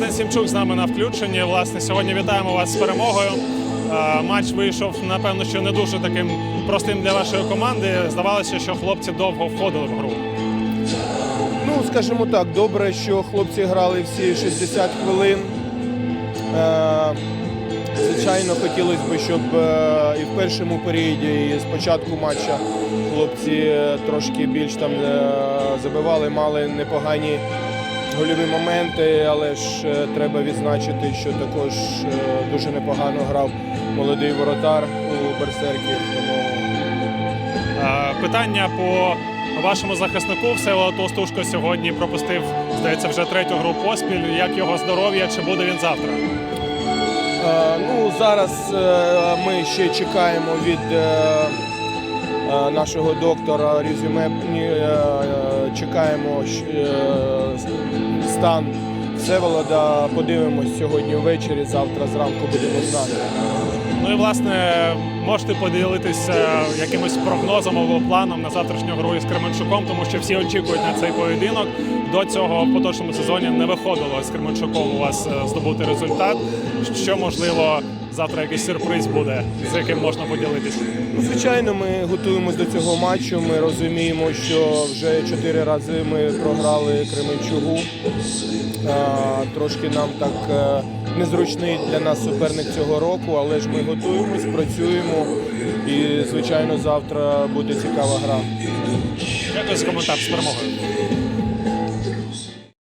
Валентин Сімчук з нами на включенні. Власне, сьогодні вітаємо вас з перемогою. Е, Матч вийшов, напевно, що не дуже таким простим для вашої команди. Здавалося, що хлопці довго входили в гру. Ну, скажімо так, добре, що хлопці грали всі 60 хвилин. Е, звичайно, хотілося б, щоб е, і в першому періоді, і з початку матча хлопці трошки більш там забивали, мали непогані гольові моменти, але ж е, треба відзначити, що також е, дуже непогано грав молодий воротар у Берсерків. Тому Е, Питання по вашому захиснику. Всеволод Толстушко сьогодні пропустив, здається, вже третю гру поспіль. Як його здоров'я, чи буде він завтра? Ну, зараз ми ще чекаємо від нашого доктора резюме. Ні, е, е, Чекаємо стан Всеволода. Подивимось сьогодні ввечері. Завтра зранку будемо знати. Ну і власне можете поділитися якимось прогнозом або планом на завтрашню гру із Кременчуком, тому що всі очікують на цей поєдинок. До цього в поточному сезоні не виходило з Кременчуком у вас е, здобути результат. Що можливо завтра якийсь сюрприз буде, з яким можна поділитися. Ну, звичайно, ми готуємось до цього матчу. Ми розуміємо, що вже чотири рази ми програли Кременчугу. Е, Трошки нам так е, незручний для нас суперник цього року, але ж ми готуємось, працюємо. І, звичайно, завтра буде цікава гра. Дякую за коментар з перемогою.